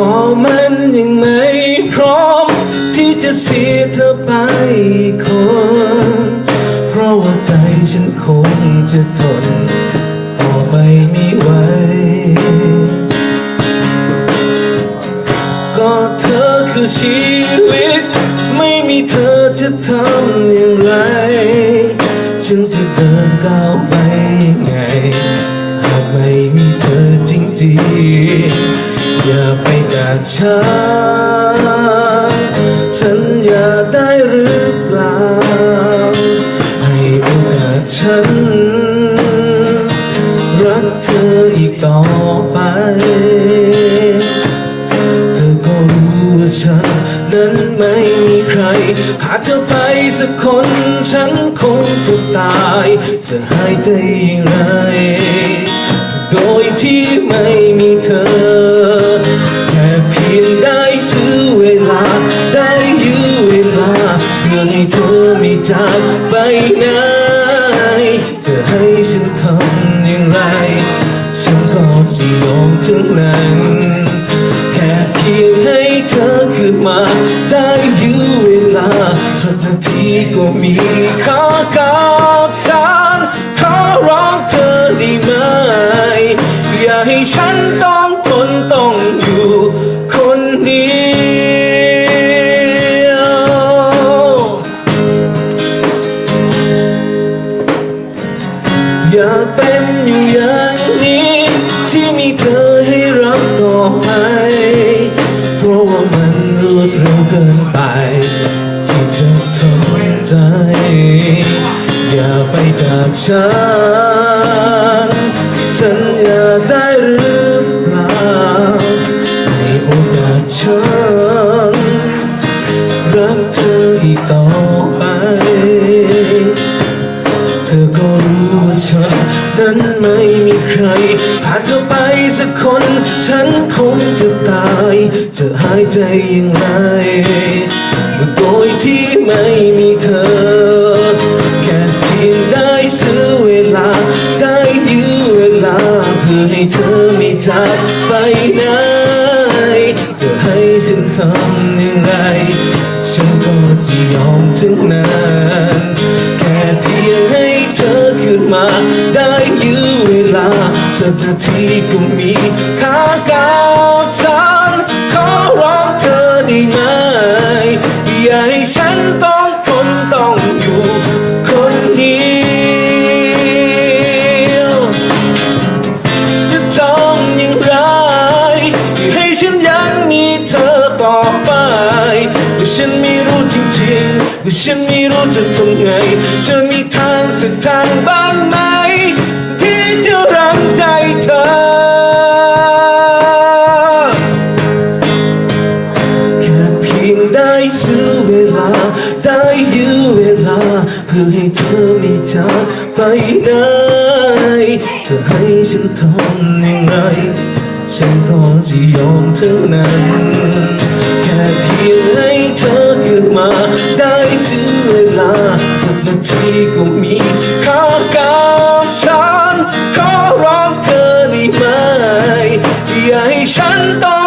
ก็มันยังไม่พร้อม ที่จะเสียเธอไปคน เพราะว่าใจฉันคงจะทน ต่อไปไม่ไหว ก็เธอคือชีวิต ไม่มีเธอจะทำอย่างไร ฉันจะเดินก้าวไป จากฉัน ฉันอยากได้หรือเปล่า ให้โอกาสฉัน รักเธออีกต่อไป เธอก็รู้ว่าฉันนั้นไม่มีใคร ขาดเธอไปสักคน ฉันคงจะตาย จะหายใจอย่างไร โดยที่ไม่มีเธอ นก็จะยอมถึงนั้น แค่เพียงให้เธอขึ้นมา ได้ยื้อเวลา สักนาทีก็มีค่า ไปจากฉันฉันอยาได้หรือเปล่าให้โอกาสฉันรักเธออีกต่อไป เธอก็รู้ว่าฉันนั้นไม่มีใครขาเธอไปสักคน ฉันคงจะตายจะหายใจย่างไรโดยที่ไม่มีเธอ ซื้อเวลา ได้ยื้อเวลา เพื่อให้เธอไม่จากไปไหนจะให้ฉันทำอย่างไร ฉันก็จะยอมถึงนั้นแค่เพียงให้เธอขึ้นมา ได้ยื้อเวลาสักนาทีก็มีค่ากับฉัน งๆว่าฉันไม่รู้จะทำไงจะมีทางสักทางบ้างไหม ที่จะรังใจเธอ แค่เพียงได้ซื้อเวลา ได้ยื้อเวลา เพื่อให้เธอไม่จากไปไหนจะให้ฉันทำย่างไรฉันก็จะยอมเท่านั้น แค่เพียงให้เธอขึ้นมาได้ ทีก็มีข้ากับฉันขอร้องเธอได้ไหมอย่าให้ฉันต้อง